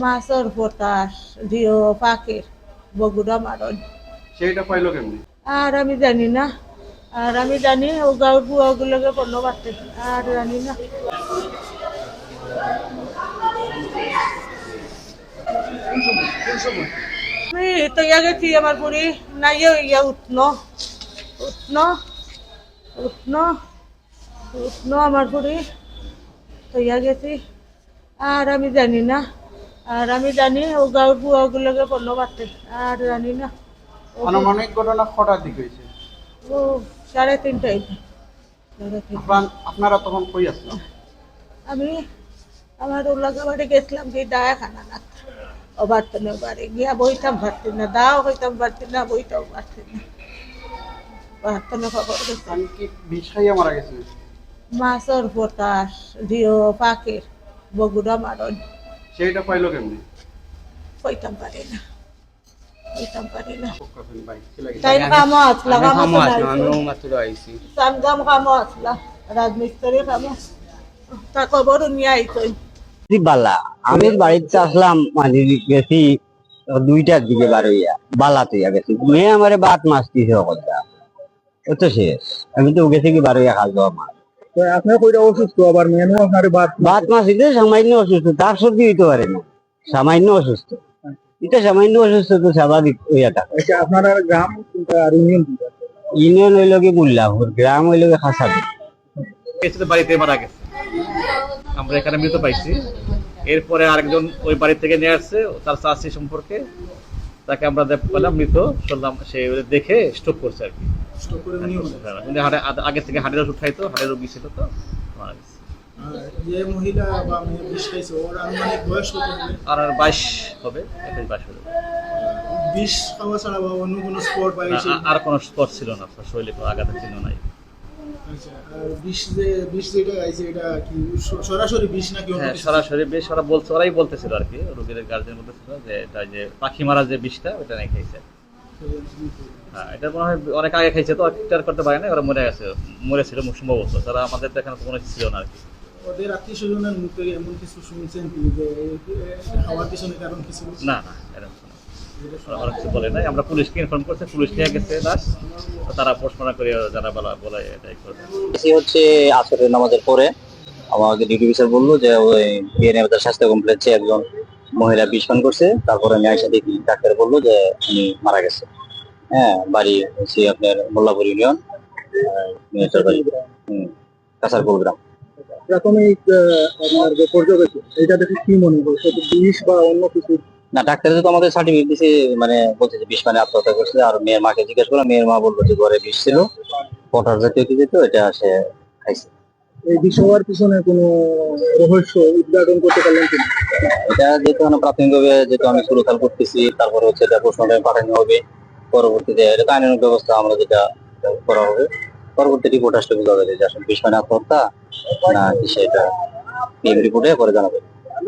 মাছর potash Jio পাখির বগুড়া মারণ। সেইটা পাইলো কেমনি? আর আমি জানি না। আর আমি জানি ও গাঁর বুয়াগুলোকে পণ্য পাচ্ছে। আর জানি না। আমি তৈয়া গেছি আমার পুরি নাই ইয়া উঠন উঠন উঠন উঠন আমার পুরি তৈয়া গেছি। আর আমি জানি না। আর আমি জানি ও গাঁর বুয়াগুলোকে পণ্য পাচ্ছে আর জানি না। ও- আনুমানিক ঘটনা কটার দিক হয়েছে? ও সাড়ে তিনটায় আপনার তখন কই আসলাম আমি আমার উল্লাগা বাড়ি গেছিলাম যে দায়া খানা না অবার্তনের বাড়ি গিয়া বইতাম পারছি না দাও হইতাম পারছি না বইটাও পারছি না। খবর গেছে আমি কি মারা মাছর পটাশ দিও পাখির বগুড়া মারণ। সেইটা পাইলো কেমনি? হইতাম পারি না। পারি না। পক্ষাপেন ভাই কি লাগে তাই কামও আসলা কামও আমিও মাত্র আইছি কামও আসলা রাজমিস্ত্রি কামও তা খবর নিয়ে আইসই জি বালা আমি বাড়িতে আসলাম মাঝে গেছি দুইটার দিকে বার হইয়া গেছি। মেয়ে আমারে বাত মাছ দিছে কথা ও তো শেষ। আমি তো গেছি কি বার হইয়া খাওয়া মাছ আপনার কইটা অসুস্থ আবার মেনু আপনার বাদ বাত মাছ দিতে সামান্য অসুস্থ তার সর্দি হইতে পারে না। সামান্য অসুস্থ। এটা সামান্য অসুস্থ তো স্বাভাবিক হইয়া থাকে আচ্ছা আপনার গ্রাম কোনটা আর ইউনিয়ন ইউনিয়ন হইল কি মুল্লাপুর গ্রাম হইল কি খাসাবি এসে বাড়িতে মারা গেছে আমরা এখানে মৃত পাইছি। এরপরে আরেকজন ওই বাড়ি থেকে নিয়ে আসছে তার চাষি সম্পর্কে। তাকে আমরা পেলাম মৃত। শুনলাম সে দেখে স্ট্রোক করছে আর কি। উনি হাটে আগে থেকে হাটের ওষুধ খাইতো হাটের রোগী ছিল তো মারা গেছে। যে মহিলা বা মেয়ে বিষ খাইছে ওর আনুমানিক বয়স কত হবে? আর আর বাইশ হবে একুশ বাইশ হবে। বিষ খাওয়া ছাড়া বা অন্য কোনো স্পট বা আর কোনো স্পট ছিল না শরীরে কোনো আঘাতের চিহ্ন নাই আচ্ছা আর বিষ যে বিষ যেটা খাইছে এটা কি সরাসরি বিষ নাকি হ্যাঁ সরাসরি বেশ ওরা বলছে ওরাই বলতেছিল আর কি রোগীদের গার্জেন বলতেছিল যে এটা যে পাখি মারা যে বিষটা ওটা নাই খাইছে। হ্যাঁ এটা মনে হয় অনেক আগে খাইছে তো টের করতে পারে না ওরা মরে গেছে মরেছিল সম্ভবত তারা আমাদের তো এখানে কোনো ছিল না আর কি। ওদের আত্মীয় স্বজনের মুখ এমন কিছু শুনছেন কি যে খাওয়ার পিছনে কারণ কিছু না না এরকম কোনো ওরা ওরা কিছু বলে নাই আমরা পুলিশকে ইনফর্ম করছি পুলিশ নিয়ে গেছে লাশ তারা পোস্টমর্টম করে যারা বলা বলে এটাই করবে। হচ্ছে আসরের নামাজের পরে আমাকে ডিউটি অফিসার বলল যে ওই বিএনএ স্বাস্থ্য কমপ্লেক্সে একজন মহিলা বিষ পান করছে তারপরে আমি আইসা দেখি ডাক্তার বলল যে উনি মারা গেছে। হ্যাঁ বাড়ি হচ্ছে আপনার মোল্লাপুর ইউনিয়ন বাড়ি। গ্রাম। প্রাথমিক আপনার যে পর্যবেক্ষণ এটা দেখে কি মনে সেটা বিষ বা অন্য কিছু? না ডাক্তার তো আমাদের সার্টিফিকেট দিছে মানে বলছে যে বিষ মানে আত্মহত্যা করছে। আর মেয়ের মাকে জিজ্ঞেস করলাম মেয়ের মা বলল যে ঘরে বিষ ছিল পটার জাতীয় কি যেত এটা সে খাইছে। এই বিষয়ের পিছনে কোনো রহস্য উদ্ঘাটন করতে পারলেন কিনা? এটা যেহেতু আমরা প্রাথমিকভাবে যেহেতু আমি সুরক্ষাল করতেছি, তারপরে হচ্ছে এটা প্রশ্নটা পাঠানো হবে। পরবর্তীতে এটা তো ব্যবস্থা আমরা যেটা করা হবে, পরবর্তী রিপোর্ট আসলে বোঝা যাবে যে আসলে বিষয় আত্মহত্যা না কি সেটা রিপোর্টে পরে জানাবে।